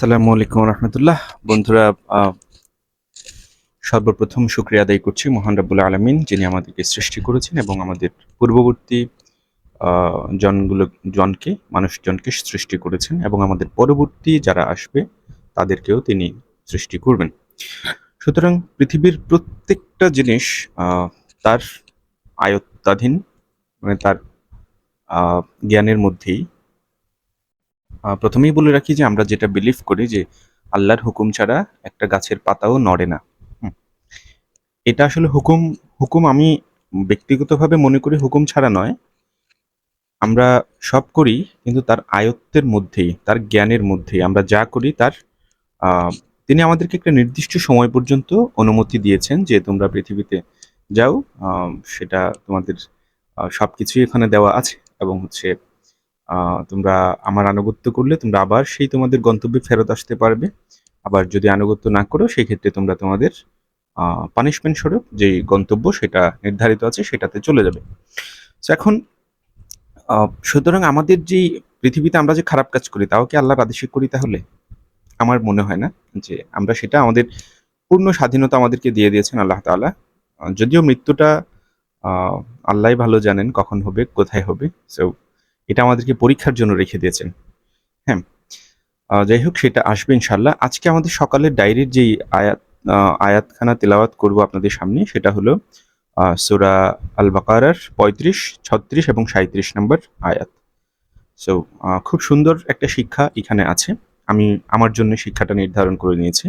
আসসালামু আলাইকুম রহমতুল্লাহ। বন্ধুরা সর্বপ্রথম শুক্রিয়া আদায় করছি মহান রাবুল আলমিন, যিনি আমাদেরকে সৃষ্টি করেছেন এবং আমাদের পূর্ববর্তী জনগুলো, জনকে, মানুষজনকে সৃষ্টি করেছেন এবং আমাদের পরবর্তী যারা আসবে, তাদেরকেও তিনি সৃষ্টি করবেন। সুতরাং পৃথিবীর প্রত্যেকটা জিনিস তার আয়ত্তাধীন মানে তার জ্ঞানের মধ্যেই প্রথমেই বলে রাখি যে আমরা যেটা বিলিভ করি যে আল্লাহর হুকুম ছাড়া একটা গাছের পাতাও নড়ে না। এটা আসলে হুকুম হুকুম আমি ব্যক্তিগতভাবে মনে করি হুকুম ছাড়া নয় আমরা সব করি, কিন্তু তার আয়ত্তের মধ্যেই, তার জ্ঞানের মধ্যেই আমরা যা করি তার তিনি আমাদেরকে একটা নির্দিষ্ট সময় পর্যন্ত অনুমতি দিয়েছেন যে তোমরা পৃথিবীতে যাও সেটা তোমাদের সব কিছুই এখানে দেওয়া আছে এবং হচ্ছে তোমরা আমার আনুগত্য করলে তোমরা আবার সেই তোমাদের গন্তব্যে ফেরত আসতে পারবে। আবার যদি আনুগত্য না করো সেই ক্ষেত্রে তোমরা তোমাদের পানিশমেন্ট স্বরূপ যে গন্তব্য সেটা নির্ধারিত আছে সেটাতে চলে যাবে। তো এখন সুতরাং আমাদের যে পৃথিবীতে আমরা যে খারাপ কাজ করি তাও কি আল্লাহর আদেশে করি তাহলে? আমার মনে হয় না যে আমরা সেটা আমাদের পূর্ণ স্বাধীনতা আমাদেরকে দিয়ে দিয়েছেন আল্লাহ তাআলা। যদিও মৃত্যুটা আহ, আল্লাহই ভালো জানেন কখন হবে কোথায় হবে। সো এটা আমাদেরকে পরীক্ষার জন্য রেখে দিয়েছেন হ্যাঁ আহ, যাই হোক সেটা আসবে ইনশাল্লাহ আজকে আমাদের সকালের ডায়েরির যেই আয়াত আহ, আয়াতখানা তেলাওয়াত করব আপনাদের সামনে সেটা হলো আহ, সূরা আল বাকারার পঁয়ত্রিশ ছত্রিশ এবং সাঁত্রিশ নম্বর আয়াত সো খুব সুন্দর একটা শিক্ষা এখানে আছে আমি আমার জন্য শিক্ষাটা নির্ধারণ করে নিয়েছি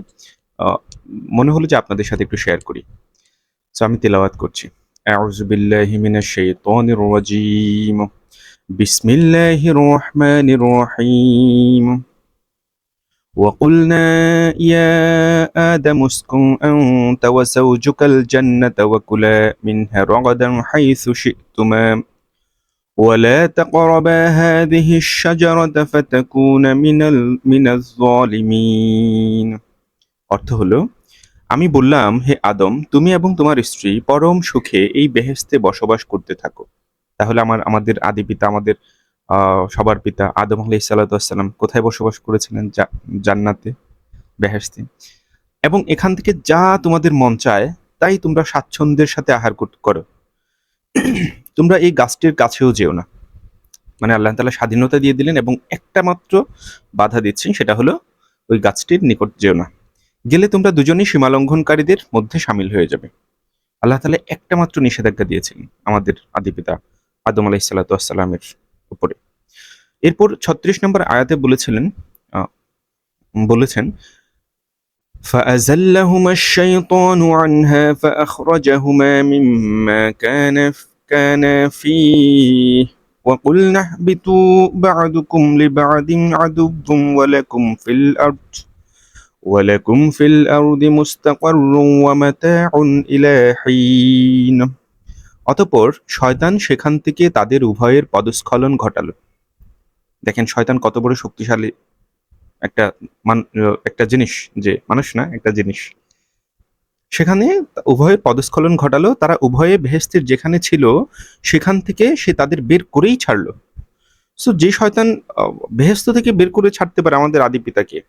আহ, মনে হলো যে আপনাদের সাথে একটু শেয়ার করি সো আমি তেলাওয়াত করছি أعوذ بالله من الشيطان الرجيم بسم الله الرحمن الرحيم وقلنا يا آدم اسكن أنت وزوجك الجنة وكلا منها رغدا حيث شئتما ولا تقربا هذه الشجرة فتكون من ال... من الظالمين অর্থ হলো আমি বললাম হে আদম তুমি এবং তোমার স্ত্রী পরম সুখে এই বেহেস্তে বসবাস করতে থাকো তাহলে আমার, আমাদের আদি পিতা, আমাদের সবার পিতা আদম আলাইহিস সালাম কোথায় বসবাস করেছিলেন? জান্নাতে বেহেস্তে এবং এখান থেকে যা তোমাদের মন চায়, তাই তোমরা স্বাচ্ছন্দ্যের সাথে আহার করো তোমরা এই গাছটির কাছেও যেও না। মানে আল্লাহ তালা স্বাধীনতা দিয়ে দিলেন এবং একটা মাত্র বাধা দিচ্ছেন, সেটা হলো ওই গাছটির নিকট যেও না। গেলে তোমরা দুজনেই সীমালঙ্ঘনকারীদের মধ্যে সামিল হয়ে যাবে। আল্লাহ তাআলা একটা মাত্র নিষেধাজ্ঞা দিয়েছিলেন আমাদের আদি পিতা আদম আলাইহিস সালামের উপরে এরপর ছত্রিশ নম্বর আয়াতে বলেছিলেন আহ, বলেছেন فأزلهما الشيطان عنها فأخرجهما مما كان كان فيه وقلنا اهبطوا بعضكم لبعض عدو ولكم في الأرض ولكم في الأرض مستقر ومتاع إلى حين অতপর শয়তান সেখান থেকে তাদের উভয়ের পদস্খলন ঘটালো। দেখেন, শয়তান কত বড় শক্তিশালী একটা মান, একটা জিনিস, যে মানুষ না, একটা জিনিস। সেখানে উভয়ের পদস্খলন ঘটালো, তারা উভয়ে বেহেস্তের যেখানে ছিল, সেখান থেকে সে তাদের বের করেই ছাড়লো। সো যে শয়তান বেহেস্ত থেকে বের করে ছাড়তে পারে আমাদের আদি পিতাকে,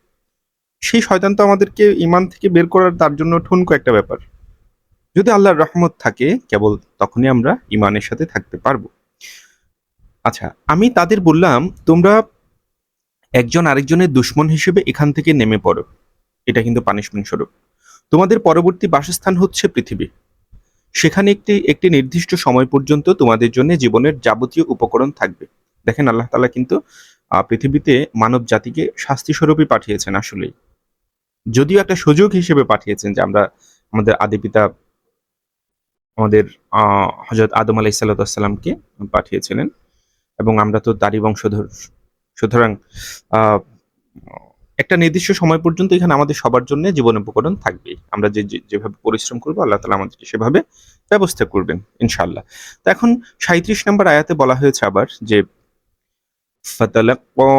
সেই শয়তান তো আমাদেরকে ইমান থেকে বের করার তার জন্য ঠুনকো একটা ব্যাপার। যদি আল্লাহর রহমত থাকে, কেবল তখনই আমরা ইমানের সাথে থাকতে পারব। আচ্ছা আমি তাদের বললাম, তোমরা একজন আরেকজনের দুশ্মন হিসেবে এখান থেকে নেমে পড়ো। এটা কিন্তু পানিশমেন্ট স্বরূপ। তোমাদের পরবর্তী বাসস্থান হচ্ছে পৃথিবী। সেখানে একটি একটি নির্দিষ্ট সময় পর্যন্ত তোমাদের জন্য জীবনের যাবতীয় উপকরণ থাকবে। দেখেন, আল্লাহ তালা কিন্তু পৃথিবীতে মানব জাতিকে শাস্তি স্বরূপই পাঠিয়েছেন আসলেই। যদিও একটা সুযোগ হিসেবে পাঠিয়েছেন যে আমরা, আমাদের আদি পিতা আমাদের আহ হজরত আদম আলাইহিস সালামকে পাঠিয়েছিলেন এবং আমরা তো তারই বংশধর সুতরাং আহ, একটা নির্দিষ্ট সময় পর্যন্ত এখানে আমাদের সবার জন্য জীবন উপকরণ থাকবে আমরা যে যে- যেভাবে পরিশ্রম করবো আল্লাহ তালা আমাদেরকে সেভাবে ব্যবস্থা করবেন ইনশাআল্লাহ তো এখন সাঁত্রিশ নম্বর আয়াতে বলা হয়েছে আবার যে فتلقى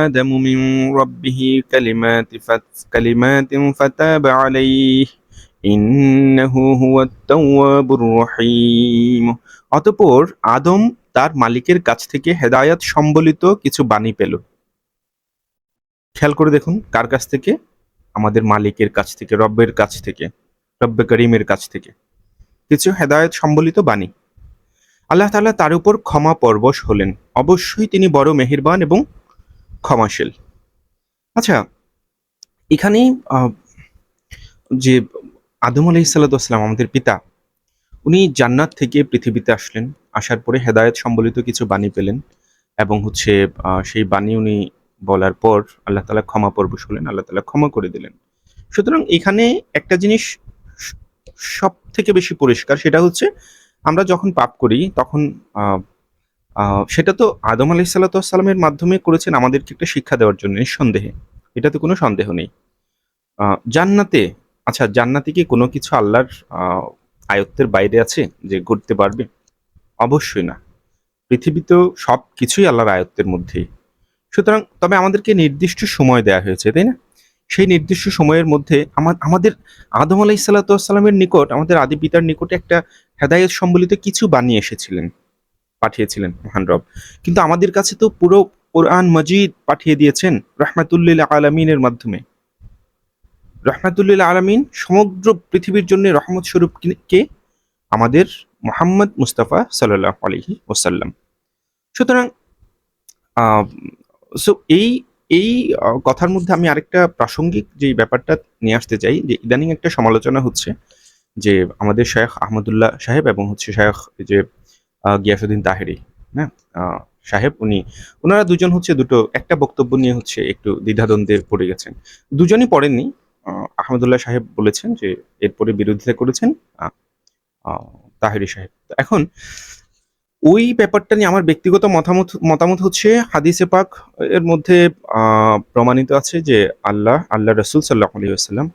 آدم من ربه كلمات فت- كلمات فتاب عليه অতপর অতঃপর আদম তার মালিকের কাছ থেকে হেদায়াত সম্বলিত কিছু বাণী পেল। খেয়াল করে দেখুন, কার কাছ থেকে? আমাদের মালিকের কাছ থেকে, রব্বের কাছ থেকে, রব্বে করিমের কাছ থেকে। কিছু হেদায়ত সম্বলিত বাণী। আল্লাহ তালা তার উপর ক্ষমা পরবশ হলেন। অবশ্যই তিনি বড় মেহেরবান এবং ক্ষমাশীল। আচ্ছা এখানে যে আদম আলাইহিস সালাম, আমাদের পিতা, উনি জান্নাত থেকে পৃথিবীতে আসলেন। আসার পরে হেদায়েত সম্বলিত কিছু বাণী পেলেন এবং হচ্ছে সেই বাণী উনি বলার পর আল্লাহ তাআলা ক্ষমা পরবশ হলেন, আল্লাহ তালা ক্ষমা করে দিলেন। সুতরাং এখানে একটা জিনিস সব থেকে বেশি পরিষ্কার, সেটা হচ্ছে আমরা যখন পাপ করি, তখন সেটা তো আদম আলাইহিস সালামের মাধ্যমে করেছেন, আমাদেরকে একটা শিক্ষা দেওয়ার জন্য, নিঃসন্দেহে। এটাতে কোনো সন্দেহ নেই। জান্নাতে আচ্ছা জান্নাতে কি কোনো কিছু আল্লাহর আয়ত্তের বাইরে আছে যে করতে পারবে? অবশ্যই না। পৃথিবীতেও সব কিছুই আল্লাহর আয়ত্তের মধ্যেই। সুতরাং তবে আমাদেরকে নির্দিষ্ট সময় দেয়া হয়েছে, তাই না? সেই নির্দিষ্ট সময়ের মধ্যে আমা- আমাদের আদম আলাহ সাল্লামের নিকট, আমাদের আদি পিতার নিকটে একটা হেদায়ত সম্বলিত কিছু বানিয়ে এসেছিলেন, পাঠিয়েছিলেন মহান রব। কিন্তু আমাদের কাছে তো পুরো কোরআন মজিদ পাঠিয়ে দিয়েছেন, রহমাতুল্লিল আলমিনের মাধ্যমে। রহমাতুল্লিল আলমিন সমগ্র পৃথিবীর জন্য রহমত স্বরূপকে কে? আমাদের মোহাম্মদ মুস্তাফা সাল্লাহ আলহি ওসাল্লাম সুতরাং সো এই এই কথার মধ্যে আমি আরেকটা প্রাসঙ্গিক যে ব্যাপারটা নিয়ে আসতে চাই, যে ইদানিং একটা সমালোচনা হচ্ছে যে আমাদের শেখ আহমদুল্লাহ সাহেব এবং হচ্ছে শেখ যে গিয়াসুদ্দিন তাহেরি হ্যাঁ? সাহেব উনি ওনারা দুজন হচ্ছে দুটো, একটা বক্তব্য নিয়ে হচ্ছে একটু দ্বিধাদ্বন্দ্বে পড়ে গেছেন। দুজনই পড়েননি আহমদুল্লাহ সাহেব বলেছেন যে এরপরে বিরোধিতা করেছেন তাহেরি সাহেব। এখন ওই ব্যাপারটা নিয়ে আমার ব্যক্তিগত মতামত মতামত হচ্ছে হাদিসে পাক এর মধ্যে প্রমাণিত আছে যে আল্লাহ আল্লাহ রসুল সাল্লাহ আলী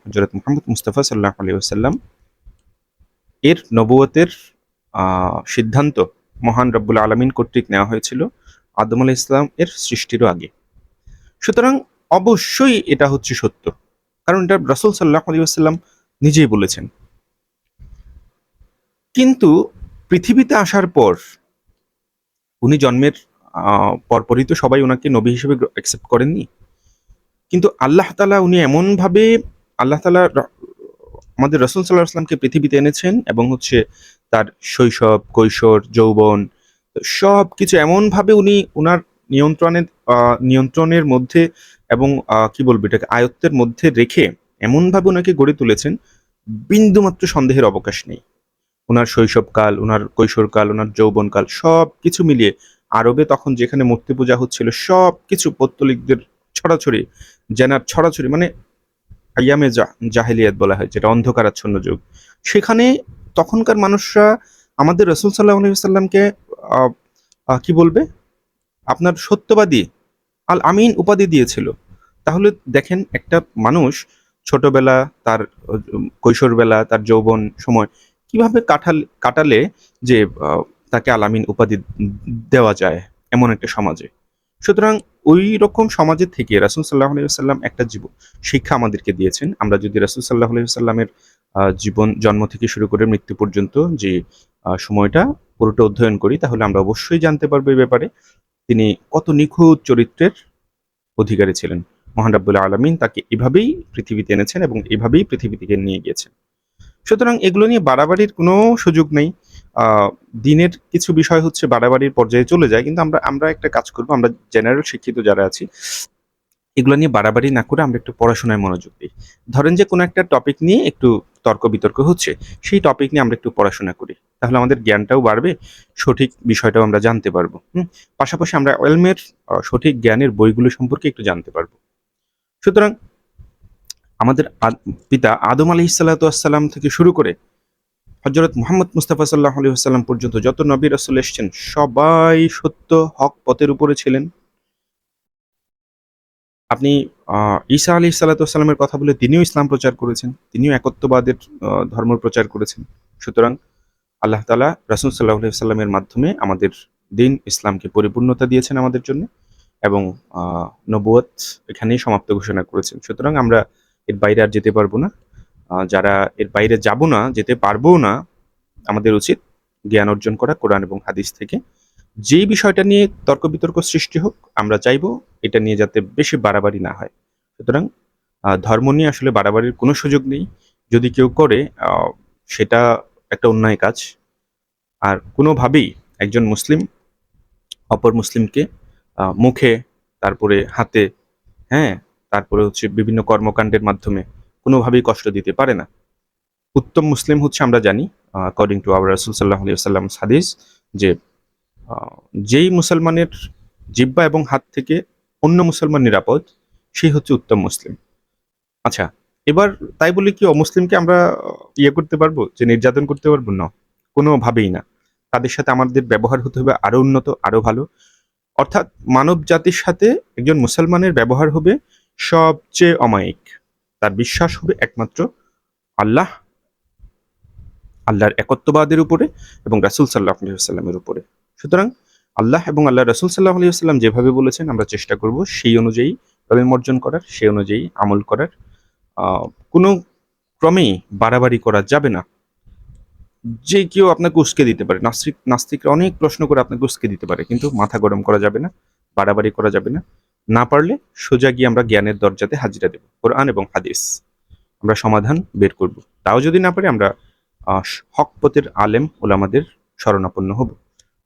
হজরত মোহাম্মদ মুস্তাফা সাল্লাহ আলী আসাল্লাম এর নবুয়তের সিদ্ধান্ত মহান রব্বুল আলমিন কর্তৃক নেওয়া হয়েছিল আদম আলাহ ইসলাম এর সৃষ্টিরও আগে। সুতরাং অবশ্যই এটা হচ্ছে সত্য। কারণ এটা রসুল সাল্লাহ আলী আসাল্লাম নিজেই বলেছেন। কিন্তু পৃথিবীতে আসার পর উনি জন্মের পরপরই তো সবাই ওনাকে নবী হিসেবে অ্যাকসেপ্ট করেননি। কিন্তু আল্লাহ তালা উনি এমনভাবে, আল্লাহ তালা আমাদের রসুল সাল্লাহ আসলামকে পৃথিবীতে এনেছেন এবং হচ্ছে তার শৈশব, কৈশোর, যৌবন সব কিছু এমনভাবে উনি ওনার নিয়ন্ত্রণের নিয়ন্ত্রণের মধ্যে এবং কি বলব এটাকে, আয়ত্তের মধ্যে রেখে এমনভাবে ওনাকে গড়ে তুলেছেন, বিন্দুমাত্র সন্দেহের অবকাশ নেই। ওনার শৈশবকাল, ওনার কৈশোরকাল, ওনার যৌবনকাল সব কিছু মিলিয়ে আরবে তখন যেখানে মূর্তি পূজা হচ্ছিল সব কিছু পত্তলিকদের ছড়াছড়ি, জেনার ছড়াছড়ি মানে আয়ামে জাহেলিয়াত বলা হয়, যেটা অন্ধকারাচ্ছন্ন যুগ। সেখানে তখনকার মানুষরা আমাদের রসুল সাল্লাহ সাল্লামকে কি বলবে? আপনার সত্যবাদী আল আমিন উপাধি দিয়েছিল। তাহলে দেখেন একটা মানুষ ছোটবেলা তার, কৈশোরবেলা, তার যৌবন সময় কীভাবে কাটাল কাটালে যে তাকে আলামিন উপাধি দেওয়া যায় এমন একটা সমাজে। সুতরাং ওই রকম সমাজে থেকে রাসুল সাল্লাহ সাল্লাম একটা জীবন শিক্ষা আমাদেরকে দিয়েছেন। আমরা যদি রাসুল সাল্লাহ সাল্লামের জীবন, জন্ম থেকে শুরু করে মৃত্যু পর্যন্ত যে সময়টা পুরোটা অধ্যয়ন করি, তাহলে আমরা অবশ্যই জানতে পারব এই ব্যাপারে। তিনি কত নিখুঁত চরিত্রের অধিকারী ছিলেন। মহান রাব্বুল আলমিন তাকে এভাবেই পৃথিবীতে এনেছেন এবং এভাবেই পৃথিবী থেকে নিয়ে গিয়েছেন। সুতরাং এগুলো নিয়ে বাড়াবাড়ির কোনো সুযোগ নেই। দিনের কিছু বিষয় হচ্ছে বাড়াবাড়ির পর্যায়ে চলে যায়, কিন্তু আমরা আমরা একটা কাজ করব, আমরা জেনারেল শিক্ষিত যারা আছি, এগুলো নিয়ে বাড়াবাড়ি না করে আমরা একটু পড়াশোনায় মনোযোগ দিই। ধরেন যে কোনো একটা টপিক নিয়ে একটু তর্ক বিতর্ক হচ্ছে, সেই টপিক নিয়ে আমরা একটু পড়াশোনা করি। তাহলে আমাদের জ্ঞানটাও বাড়বে, সঠিক বিষয়টাও আমরা জানতে পারব পাশাপাশি আমরা ওয়েলমের সঠিক জ্ঞানের বইগুলো সম্পর্কে একটু জানতে পারব। সুতরাং আমাদের পিতা আদম আলি সাল্লাম থেকে শুরু করে হজরত মোহাম্মদ মুস্তাফা সাল্লাহ আলী সাল্লাম পর্যন্ত যত নবী রসুল এসছেন, সবাই সত্য হক পথের উপরে ছিলেন। আপনি ঈসা আলী সাল্লাতামের কথা বলে তিনিও ইসলাম প্রচার করেছেন, তিনিও একত্ববাদের ধর্ম প্রচার করেছেন। সুতরাং আল্লাহ তালা রাসুল সাল্লাহ সাল্লামের মাধ্যমে আমাদের দিন ইসলামকে পরিপূর্ণতা দিয়েছেন আমাদের জন্য এবং নবুয়ত এখানেই সমাপ্ত ঘোষণা করেছেন। সুতরাং আমরা এর বাইরে আর যেতে পারব না। যারা এর বাইরে যাব না, যেতে পারব না, আমাদের উচিত জ্ঞান অর্জন করা কোরআন এবং হাদিস থেকে। যেই বিষয়টা নিয়ে তর্ক বিতর্ক সৃষ্টি হোক, আমরা চাইব এটা নিয়ে যাতে বেশি বাড়াবাড়ি না হয়। সুতরাং ধর্ম নিয়ে আসলে বাড়াবাড়ির কোনো সুযোগ নেই। যদি কেউ করে সেটা একটা অন্যায় কাজ। আর কোনোভাবেই একজন মুসলিম, অপর মুসলিমকে মুখে, তারপরে হাতে হ্যাঁ তারপরে হচ্ছে বিভিন্ন কর্মকাণ্ডের মাধ্যমে কোনোভাবেই কষ্ট দিতে পারে না। উত্তম মুসলিম হচ্ছে আমরা জানি অ্যাকর্ডিং টু আওয়ার রাসুল সাল্লাহ আলিয়া সাল্লাম যে যেই মুসলমানের জিব্বা এবং হাত থেকে অন্য মুসলমান নিরাপদ সেই হচ্ছে উত্তম মুসলিম। আচ্ছা এবার তাই বলে কি অমুসলিমকে আমরা ইয়ে করতে পারব, যে নির্যাতন করতে পারব? না, কোনোভাবেই না। তাদের সাথে আমাদের ব্যবহার হতে হবে আরও উন্নত, আরও ভালো। অর্থাৎ মানব জাতির সাথে একজন মুসলমানের ব্যবহার হবে সবচেয়ে অমায়িক। তার বিশ্বাস হবে একমাত্র আল্লাহ, আল্লাহর একত্ববাদের উপরে এবং রাসুল সাল্লাহ সাল্লামের উপরে। সুতরাং আল্লাহ এবং আল্লাহ রসুল সাল্লাহ আলিয়াল্লাম যেভাবে বলেছেন আমরা চেষ্টা করব সেই অনুযায়ী রবিম অর্জন করার সেই অনুযায়ী আমল করার। কোনো ক্রমেই বাড়াবাড়ি করা যাবে না। যে কেউ আপনাকে উস্কে দিতে পারে নাস্তিক নাস্তিকরা অনেক প্রশ্ন করে আপনাকে উস্কে দিতে পারে কিন্তু মাথা গরম করা যাবে না বাড়াবাড়ি করা যাবে না। না পারলে সোজা গিয়ে আমরা জ্ঞানের দরজাতে হাজিরা দেব কোরআন এবং হাদিস। আমরা সমাধান বের করব। তাও যদি না পারি আমরা আহ, হক পথের আলেম ওলামাদের শরণাপন্ন হব।